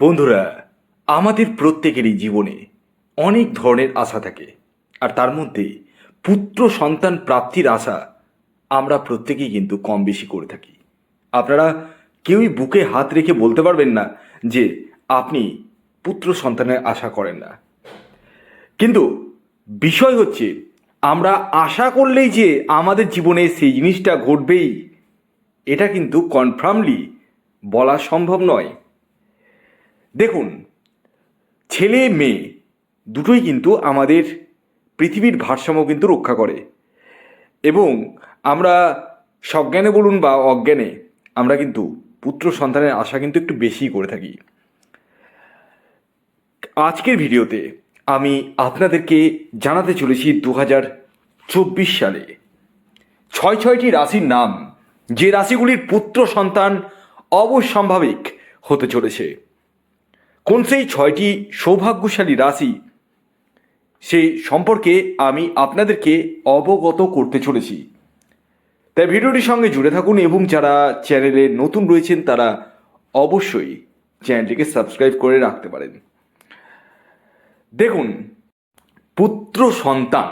বন্ধুরা, আমাদের প্রত্যেকেরই জীবনে অনেক ধরনের আশা থাকে। আর তার মধ্যে পুত্র সন্তান প্রাপ্তির আশা আমরা প্রত্যেকেই কিন্তু কম বেশি করে থাকি। আপনারা কেউই বুকে হাত রেখে বলতে পারবেন না যে আপনি পুত্র সন্তানের আশা করেন না। কিন্তু বিষয় হচ্ছে, আমরা আশা করলেই যে আমাদের জীবনে সেই জিনিসটা ঘটবেই, এটা কিন্তু কনফার্মলি বলা সম্ভব নয়। দেখুন, ছেলে, মেয়ে দুটোই কিন্তু আমাদের পৃথিবীর ভারসাম্য কিন্তু রক্ষা করে। এবং আমরা সজ্ঞানে বলুন বা অজ্ঞানে, আমরা কিন্তু পুত্র সন্তানের আশা কিন্তু একটু বেশি করে থাকি। আজকের ভিডিওতে আমি আপনাদেরকে জানাতে চলেছি দু হাজার চব্বিশ সালে। ছয় ছয়টি রাশির নাম, যে রাশিগুলির পুত্র সন্তান অবশ্যম্ভাবিক হতে চলেছে। কোন সেই ছয়টি সৌভাগ্যশালী রাশি? সেই সম্পর্কে আমি আপনাদেরকে অবগত করতে চলেছি। তাই ভিডিওটির সঙ্গে জুড়ে থাকুন এবং যারা চ্যানেলে নতুন রয়েছেন, তারা অবশ্যই চ্যানেলটিকে সাবস্ক্রাইব করে রাখতে পারেন। দেখুন, পুত্র সন্তান।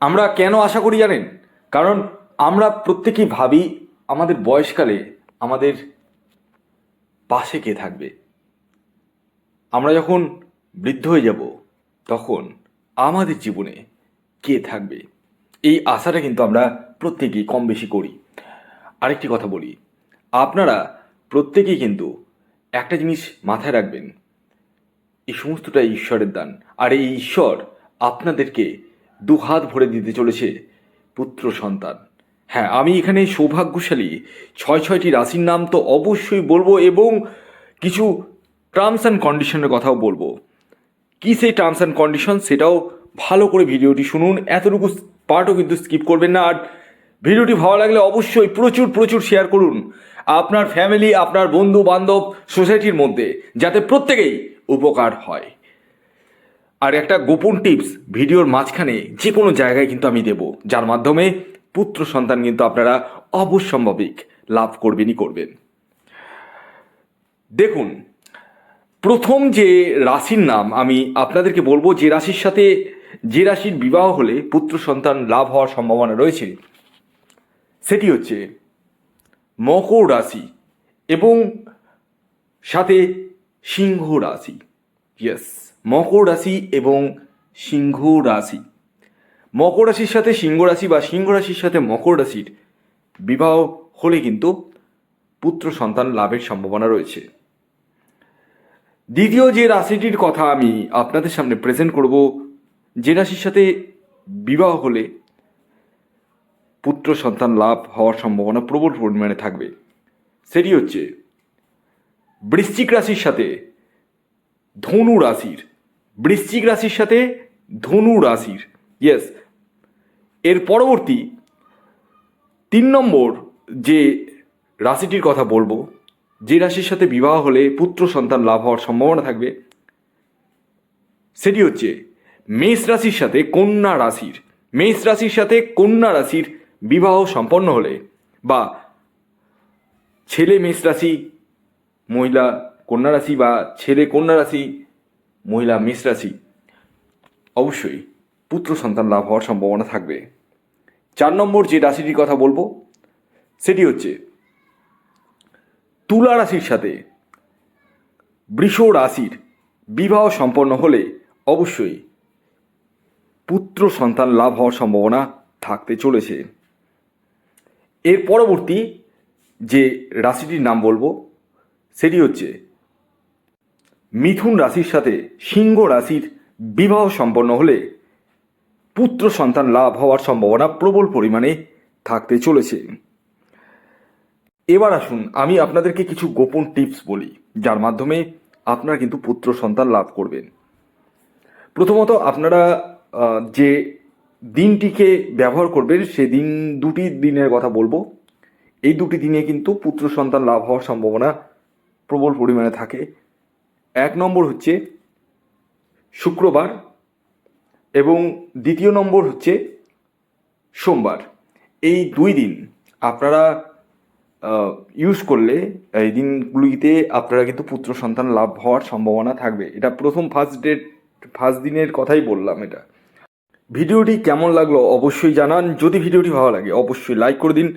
আমরা কেন আশা করি জানেন? কারণ আমরা প্রত্যেকেই ভাবি আমাদের বয়সকালে আমাদের পাশে কে থাকবে? আমরা যখন বৃদ্ধ হয়ে যাব, তখন আমাদের জীবনে কে থাকবে? এই আশাটা কিন্তু আমরা প্রত্যেকেই কম বেশি করি। আরেকটি কথা বলি, আপনারা প্রত্যেকেই কিন্তু একটা জিনিস মাথায় রাখবেন, এই সমস্তটা ঈশ্বরের দান। আর এই ঈশ্বর আপনাদেরকে দুহাত ভরে দিতে চলেছে পুত্র সন্তান। হ্যাঁ আমি এখানে সৌভাগ্যশালী ছয় ছয়টি রাশির নাম তো অবশ্যই বলব এবং কিছু টার্মস অ্যান্ড কন্ডিশনের কথাও বলব। কী সেই টার্মস অ্যান্ড কন্ডিশন সেটাও ভালো করে ভিডিওটি শুনুন। এতটুকু পার্টও কিন্তু স্কিপ করবেন না। আর ভিডিওটি ভালো লাগলে অবশ্যই প্রচুর প্রচুর শেয়ার করুন আপনার ফ্যামিলি আপনার বন্ধু বান্ধব সোসাইটির মধ্যে, যাতে প্রত্যেকেই উপকার হয়। আর একটা গোপন টিপস ভিডিওর মাঝখানে যে কোনো জায়গায় কিন্তু আমি দেব, যার মাধ্যমে পুত্র সন্তান কিন্তু আপনারা অবশ্যম্ভাবিক লাভ করবেনই করবেন। দেখুন প্রথম যে রাশির নাম, আমি আপনাদেরকে বলব যে রাশির সাথে, যে রাশির বিবাহ হলে পুত্র সন্তান লাভ হওয়ার সম্ভাবনা রয়েছে, সেটি হচ্ছে মকর রাশি এবং সাথে সিংহ রাশি। ইয়েস মকর রাশি এবং সিংহ রাশি। মকর রাশির সাথে সিংহ রাশি বা সিংহ রাশির সাথে মকর রাশির বিবাহ হলে কিন্তু পুত্র সন্তান লাভের সম্ভাবনা রয়েছে। দ্বিতীয় যে রাশিটির কথা আমি আপনাদের সামনে প্রেজেন্ট করব, যে রাশির সাথে বিবাহ হলে পুত্র সন্তান লাভ হওয়ার সম্ভাবনা প্রবল পরিমাণে থাকবে। সেটি হচ্ছে বৃশ্চিক রাশির সাথে ধনু রাশির, বৃশ্চিক রাশির সাথে ধনু রাশির ইয়েস এর পরবর্তী তিন নম্বর যে রাশিটির কথা বলব যে রাশির সাথে বিবাহ হলে পুত্র সন্তান লাভ হওয়ার সম্ভাবনা থাকবে, সেটি হচ্ছে মেষ রাশির সাথে কন্যা রাশির, মেষ রাশির সাথে কন্যা রাশির বিবাহ সম্পন্ন হলে বা ছেলে মেষ রাশি, মহিলা কন্যা রাশি বা ছেলে কন্যা রাশি, মহিলা মেষ রাশি, অবশ্যই পুত্র সন্তান লাভ হওয়ার সম্ভাবনা থাকবে। চার নম্বর যে রাশিটির কথা বলব, সেটি হচ্ছে তুলা রাশির সাথে বৃষ রাশির বিবাহ সম্পন্ন হলে অবশ্যই পুত্র সন্তান লাভ হওয়ার সম্ভাবনা থাকতে চলেছে। এর পরবর্তী যে রাশিটির নাম বলব, সেটি হচ্ছে মিথুন রাশির সাথে সিংহ রাশির বিবাহ সম্পন্ন হলে পুত্র সন্তান লাভ হওয়ার সম্ভাবনা প্রবল পরিমাণে থাকতে চলেছে। এবার আসুন, আমি আপনাদেরকে কিছু গোপন টিপস বলি, যার মাধ্যমে আপনারা কিন্তু পুত্র সন্তান লাভ করবেন। প্রথমত, আপনারা যে দিনটিকে ব্যবহার করবেন সে দিন দুটি দিনের কথা বলব। এই দুটি দিনে কিন্তু পুত্র সন্তান লাভ হওয়ার সম্ভাবনা প্রবল পরিমাণে থাকে। এক নম্বর হচ্ছে শুক্রবার এবং দ্বিতীয় নম্বর হচ্ছে সোমবার। এই দুই দিন আপনারা ইউজ করলে এই দিনগুলিতে আপনারা কিন্তু পুত্র সন্তান লাভ হওয়ার সম্ভাবনা থাকবে। এটা প্রথম ফার্স্ট ডেট ফার্স্ট দিনের কথাই বললাম এটা। ভিডিওটি কেমন লাগল অবশ্যই জানান। যদি ভিডিওটি ভালো লাগে, অবশ্যই লাইক করে দিন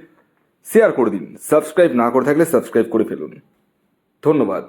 শেয়ার করে দিন। সাবস্ক্রাইব না করে থাকলে সাবস্ক্রাইব করে ফেলুন। ধন্যবাদ।